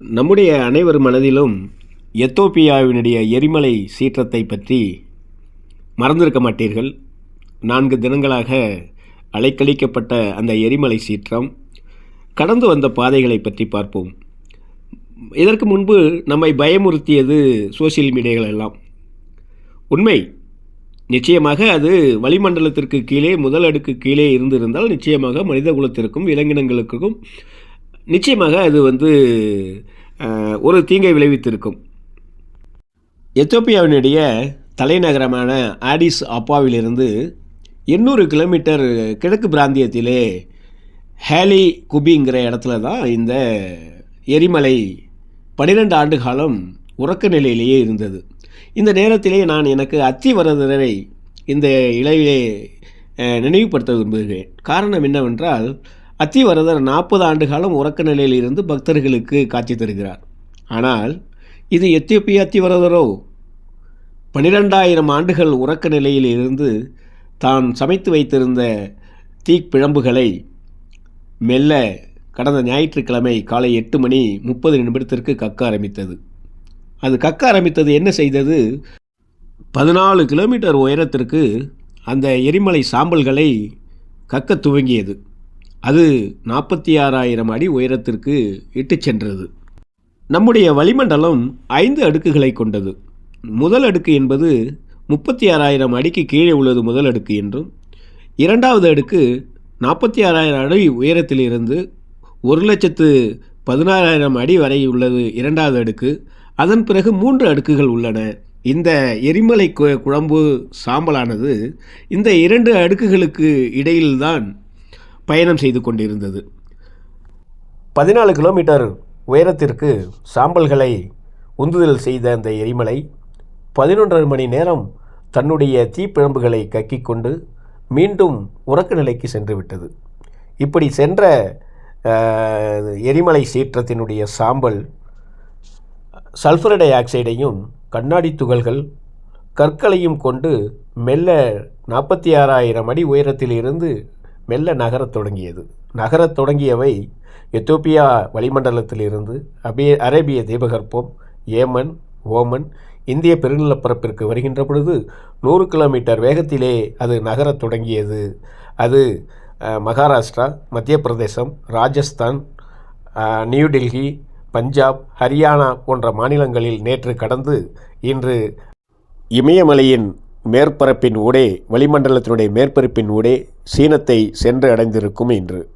நம்முடைய அனைவர் மனதிலும் எத்தோப்பியாவினுடைய எரிமலை சீற்றத்தை பற்றி மறந்திருக்க மாட்டீர்கள். நான்கு தினங்களாக அலைக்கழிக்கப்பட்ட அந்த எரிமலை சீற்றம் கடந்து வந்த பாதைகளை பற்றி பார்ப்போம். இதற்கு முன்பு நம்மை பயமுறுத்தியது சோசியல் மீடியாக்கள் எல்லாம். உண்மை. நிச்சயமாக அது வளிமண்டலத்திற்கு கீழே முதல் அடுக்கு கீழே இருந்திருந்தால் நிச்சயமாக மனித குலத்திற்கும் விலங்கினங்களுக்கும் நிச்சயமாக அது வந்து ஒரு தீங்கை விளைவித்திருக்கும். எத்தோப்பியாவினுடைய தலைநகரமான ஆடிஸ் அப்பாவிலிருந்து எண்ணூறு கிலோமீட்டர் கிழக்கு பிராந்தியத்திலே ஹேலி குபிங்கிற இடத்துல தான் இந்த எரிமலை பன்னிரெண்டு ஆண்டு காலம் உறக்க நிலையிலேயே இருந்தது. இந்த நேரத்திலே நான் எனக்கு அத்திவரதரை இந்த இலையிலே நினைவுபடுத்த விரும்புகிறேன். காரணம் என்னவென்றால் அத்திவரதர் நாற்பது ஆண்டு காலம் உறக்க நிலையில் இருந்து பக்தர்களுக்கு காட்சி தருகிறார். ஆனால் இது எத்தியோப்பிய அத்திவரதரோ? பனிரெண்டாயிரம் ஆண்டுகள் உறக்க நிலையில் இருந்து தான் சமைத்து வைத்திருந்த தீப்பிழம்புகளை மெல்ல கடந்த ஞாயிற்றுக்கிழமை காலை எட்டு மணி முப்பது நிமிடத்திற்கு கக்க ஆரம்பித்தது. அது கக்க ஆரம்பித்தது என்ன செய்தது? பதினாலு கிலோமீட்டர் உயரத்திற்கு அந்த எரிமலை சாம்பல்களை கக்க துவங்கியது. அது நாற்பத்தி ஆறாயிரம் அடி உயரத்திற்கு இட்டுச் சென்றது. நம்முடைய வளிமண்டலம் ஐந்து அடுக்குகளை கொண்டது. முதல் அடுக்கு என்பது முப்பத்தி ஆறாயிரம் அடிக்கு கீழே உள்ளது முதல் அடுக்கு என்றும் இரண்டாவது அடுக்கு நாற்பத்தி ஆறாயிரம் அடி உயரத்திலிருந்து ஒரு லட்சத்து பதினாறாயிரம் அடி வரை உள்ளது இரண்டாவது அடுக்கு. அதன் பிறகு மூன்று அடுக்குகள் உள்ளன. இந்த எரிமலை கு- குழம்பு சாம்பலானது இந்த இரண்டு அடுக்குகளுக்கு இடையில்தான் பயணம் செய்து கொண்டிருந்தது. பதினாலு கிலோமீட்டர் உயரத்திற்கு சாம்பல்களை உந்துதல் செய்த அந்த எரிமலை பதினொன்றரை மணி நேரம் தன்னுடைய தீப்பிழம்புகளை கக்கிக்கொண்டு மீண்டும் உறக்க நிலைக்கு சென்று விட்டது. இப்படி சென்ற எரிமலை சீற்றத்தினுடைய சாம்பல் சல்ஃபர் டை ஆக்சைடையும் கண்ணாடி துகள்கள் கற்களையும் கொண்டு மெல்ல நாற்பத்தி ஆறாயிரம் அடி உயரத்தில் இருந்து மெல்ல நகரத் தொடங்கியது. நகரத் தொடங்கியவை எத்தோப்பியா வளிமண்டலத்திலிருந்து அபிய அரேபிய தீபகற்பம் ஏமன் ஓமன் இந்திய பெருநிலப்பரப்பிற்கு வருகின்ற பொழுது நூறு கிலோமீட்டர் வேகத்திலே அது நகரத் தொடங்கியது. அது மகாராஷ்டிரா மத்திய பிரதேசம் ராஜஸ்தான் நியூடெல்லி பஞ்சாப் ஹரியானா போன்ற மாநிலங்களில் நேற்று கடந்து இன்று இமயமலையின் மேற்பரப்பின் ஊடே வளிமண்டலத்தினுடைய மேற்பரப்பின் ஊடே சீனத்தை சென்று அடைந்திருக்கும் இன்று.